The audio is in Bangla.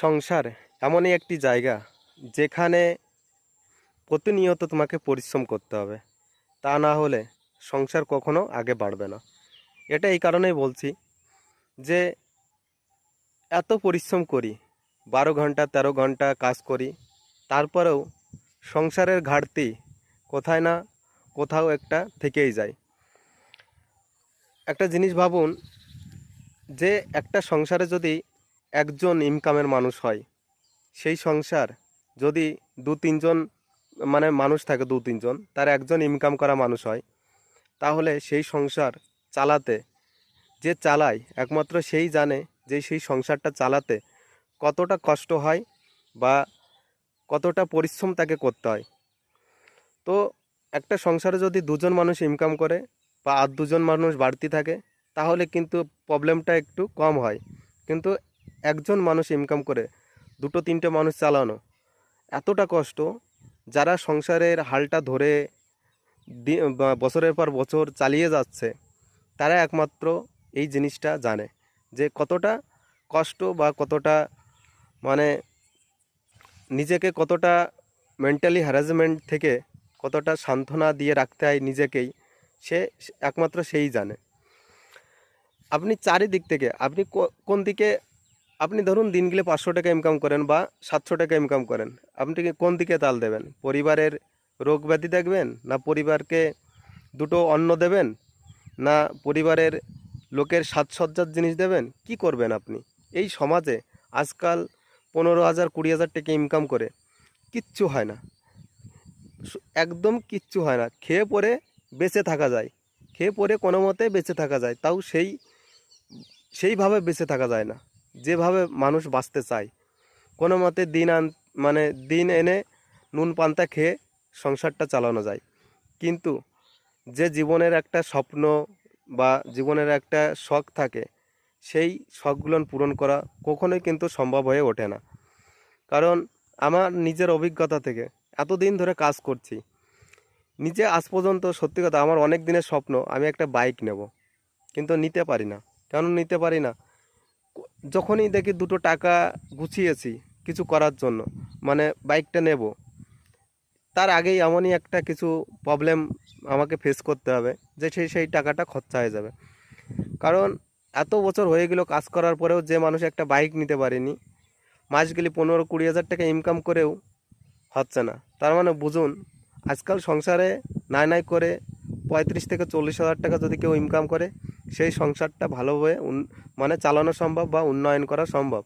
সংসার এমনই একটি জায়গা যেখানে প্রতিনিয়ত তোমাকে পরিশ্রম করতে হবে। তা না হলে সংসার কখনো আগে বাড়বে না। এটা এই কারণেই বলছি যে এত পরিশ্রম করি, বারো ঘণ্টা, তেরো ঘণ্টা কাজ করি, তারপরেও সংসারের ঘাটতি কোথায় না কোথাও একটা থেকেই যায়। একটা জিনিস ভাবুন যে একটা সংসারে যদি একজন ইনকামের মানুষ হয়, সেই সংসার যদি দু তিনজন মানে মানুষ থাকে দু তিনজন তার একজন ইনকাম করা মানুষ হয়, তাহলে সেই সংসার চালাতে যে চালায়, একমাত্র সেই জানে যে সেই সংসারটা চালাতে কতটা কষ্ট হয় বা কতটা পরিশ্রম তাকে করতে হয়। তো একটা সংসারে যদি দুজন মানুষ ইনকাম করে বা আর দুজন মানুষ বাড়তি থাকে, তাহলে কিন্তু প্রবলেমটা একটু কম হয়। কিন্তু একজন মানুষ ইনকাম করে, দুটো, তিনটে মানুষ চালানো। এতটা কষ্ট, যারা সংসারের হালটা ধরে বছরের পর বছর চালিয়ে যাচ্ছে, তারা একমাত্র এই জিনিসটা জানে যে কতটা কষ্ট বা কতটা মানে নিজেকে কতটা মেন্টালি হ্যারাসমেন্ট থেকে কতটা সান্ত্বনা দিয়ে রাখতে হয় নিজেকেই, সে একমাত্র সেই জানে। আপনি চারিদিক থেকে, আপনি কোন দিকে আপনি ধরুন দিন গেলে পাঁচশো টাকা ইনকাম করেন বা সাতশো টাকা ইনকাম করেন, আপনি কোন দিকে তাল দেবেন? পরিবারের রোগ ব্যাধি দেখবেন না পরিবারকে দুটো অন্ন দেবেন? না পরিবারের লোকের সাজসজ্জার জিনিস দেবেন? কি করবেন আপনি? এই সমাজে আজকাল পনেরো হাজার, কুড়ি হাজার টাকা ইনকাম করে কিচ্ছু হয় না। একদম কিচ্ছু হয় না। খেয়ে পরে বেঁচে থাকা যায়। খেয়ে পরে কোনো মতে বেঁচে থাকা যায়। তাও সেই, সেইভাবে বেঁচে থাকা যায় না। যেভাবে মানুষ বাঁচতে চায়। কোনো মতে দিন আন মানে দিন এনে নুন পান্তা খেয়ে সংসারটা চালানো যায়। কিন্তু যে জীবনের একটা স্বপ্ন বা জীবনের একটা শখ থাকে, সেই শখগুলো পূরণ করা কখনোই কিন্তু সম্ভব হয়ে ওঠে না। কারণ আমার নিজের অভিজ্ঞতা থেকে এতদিন ধরে কাজ করছি, নিজে আজ পর্যন্ত সত্যি কথা আমার অনেক দিনের স্বপ্ন আমি একটা বাইক নেব, কিন্তু নিতে পারি না। কেন নিতে পারি না? যখনই দেখি দুটো টাকা গুছিয়েছি কিছু করার জন্য মানে বাইকটা নেব, তার আগেই এমনই একটা কিছু প্রবলেম আমাকে ফেস করতে হবে যে সেই সেই টাকাটা খরচা হয়ে যাবে। কারণ এত বছর হয়ে গেল কাজ করার পরেও যে মানুষ একটা বাইক নিতে পারেনি মাস গেলে পনেরো কুড়ি হাজার টাকা ইনকাম করেও হচ্ছে না। তার মানে বুঝুন, আজকাল সংসারে নাই নাই করে পঁয়ত্রিশ থেকে চল্লিশ হাজার টাকা যদি কেউ ইনকাম করে সেই সংসারটা ভালোভাবে মানে চালানো সম্ভব বা উন্নয়ন করা সম্ভব।